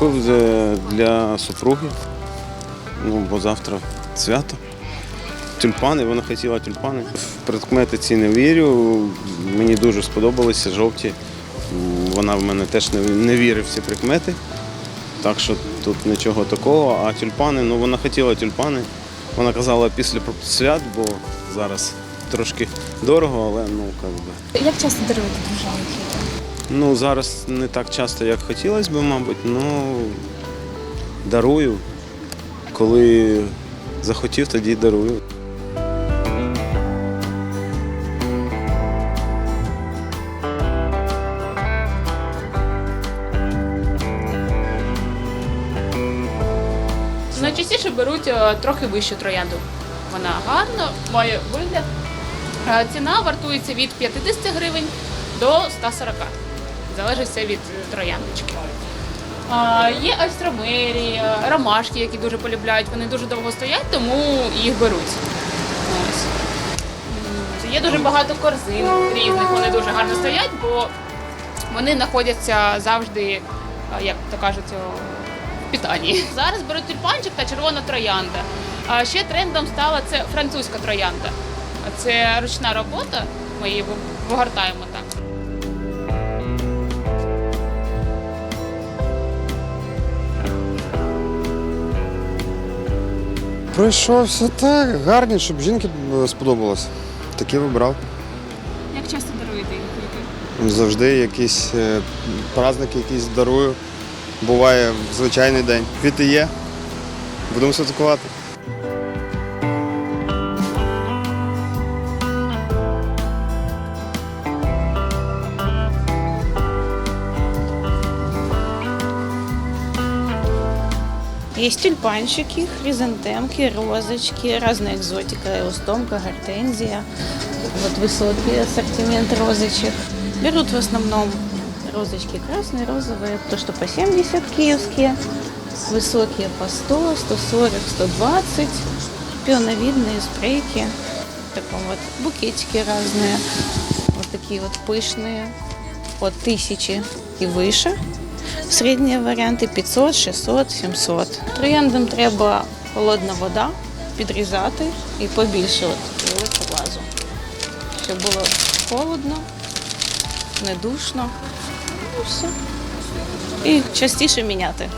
Купив для супруги, ну, бо завтра свято. Тюльпани, вона хотіла тюльпани. В предмети ці не вірю. Мені дуже сподобалися жовті. Вона в мене теж не, вірить в ці прикмети. Так що тут нічого такого. А тюльпани, ну вона хотіла тюльпани. Вона казала після свят, бо зараз трошки дорого, але ну як би. Як часто даруєте дружині квіти? Ну, зараз не так часто, як хотілося б, мабуть, ну дарую. Коли захотів, тоді дарую. Найчастіше беруть е, трохи вищу троянду. Вона гарна, має вигляд. Е, Ціна вартується від 50 гривень до 140. Залежить все від трояндочки. А, Є альстромері, ромашки, які дуже полюбляють. Вони дуже довго стоять, тому їх беруть. Ось. Є дуже багато корзин різних, вони дуже гарно стоять, бо вони знаходяться завжди, е, як то кажуть, о, в питанні. Зараз беруть тюльпанчик та червона троянда. А ще трендом стала це французька троянда. Це ручна робота. Ми її вигортаємо так. Пройшовся так, гарні, щоб жінки е, сподобалось. Такі вибрав. Як часто даруєте їх? Завжди якісь е, праздники якісь дарую. Буває в звичайний день. Квіти є. Будемо святкувати. Есть тюльпанчики, хризантемки, розочки, разная экзотика, эустомка, гортензия. Вот высокий ассортимент розочек. Берут в основном розочки красные, розовые, то что по 70 киевские, высокие по 100, 140, 120, пионовидные спрейки, в таком вот букетики разные, вот такие вот пышные, от тысячи и выше. Середні варіанти 500, 600, 700. Трояндам треба холодна вода, підрізати і побільшувати велику вазу. Щоб було холодно, не душно. Ну, все. І частіше міняти.